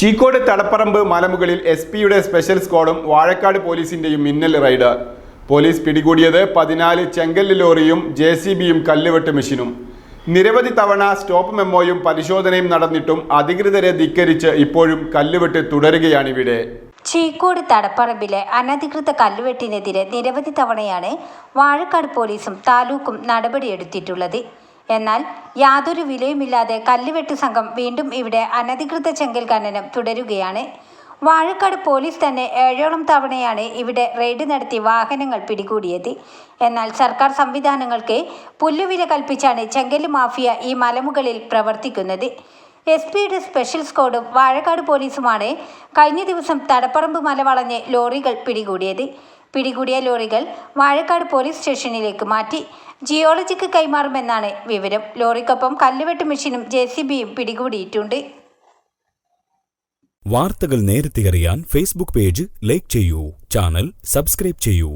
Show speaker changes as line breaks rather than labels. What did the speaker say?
ചീക്കോട് തടപ്പറമ്പ് മലമുകളിൽ എസ് പിയുടെ സ്പെഷ്യൽ സ്ക്വാഡും വാഴക്കാട് പോലീസിന്റെയും മിന്നൽ റൈഡ്. പോലീസ് പിടികൂടിയത് പതിനാല് ചെങ്കല്ല് ലോറിയും ജെ സി ബിയും കല്ലുവെട്ട് മെഷീനും. നിരവധി തവണ സ്റ്റോപ്പ് മെമ്മോയും പരിശോധനയും നടന്നിട്ടും അധികൃതരെ ധിക്കരിച്ച് ഇപ്പോഴും കല്ലുവെട്ട് തുടരുകയാണിവിടെ
ചീക്കോട് തടപ്പറമ്പിലെ അനധികൃത കല്ലുവെട്ടിനെതിരെ നിരവധി തവണയാണ് വാഴക്കാട് പോലീസും താലൂക്കും നടപടിയെടുത്തിട്ടുള്ളത്. എന്നാൽ യാതൊരു വിലയുമില്ലാതെ കല്ലുവെട്ട് സംഘം വീണ്ടും ഇവിടെ അനധികൃത ചെങ്കൽ ഖനനം തുടരുകയാണ്. വാഴക്കാട് പോലീസ് തന്നെ ഏഴോളം തവണയാണ് ഇവിടെ റെയ്ഡ് നടത്തി വാഹനങ്ങൾ പിടികൂടിയത്. എന്നാൽ സർക്കാർ സംവിധാനങ്ങൾക്ക് പുല്ലുവില കൽപ്പിച്ചാണ് ചെങ്കൽ മാഫിയ ഈ മലമുകളിൽ പ്രവർത്തിക്കുന്നത്. എസ് പിയുടെ സ്പെഷ്യൽ സ്ക്വാഡും വാഴക്കാട് പോലീസുമാണ് കഴിഞ്ഞ ദിവസം തടപ്പറമ്പ് മല വളഞ്ഞ് ലോറികൾ പിടികൂടിയത്. പിടികൂടിയ ലോറികൾ വാഴക്കാട് പോലീസ് സ്റ്റേഷനിലേക്ക് മാറ്റി. ജിയോളജിക്ക് കൈമാറുമെന്നാണ് വിവരം. ലോറിക്കൊപ്പം കല്ലുവെട്ട് മെഷീനും ജെ സി ബിയും പിടികൂടിയിട്ടുണ്ട്.
വാർത്തകൾ നേരത്തെ അറിയാൻ ഫേസ്ബുക്ക് പേജ് ലൈക്ക് ചെയ്യൂ. ചാനൽ സബ്സ്ക്രൈബ് ചെയ്യൂ.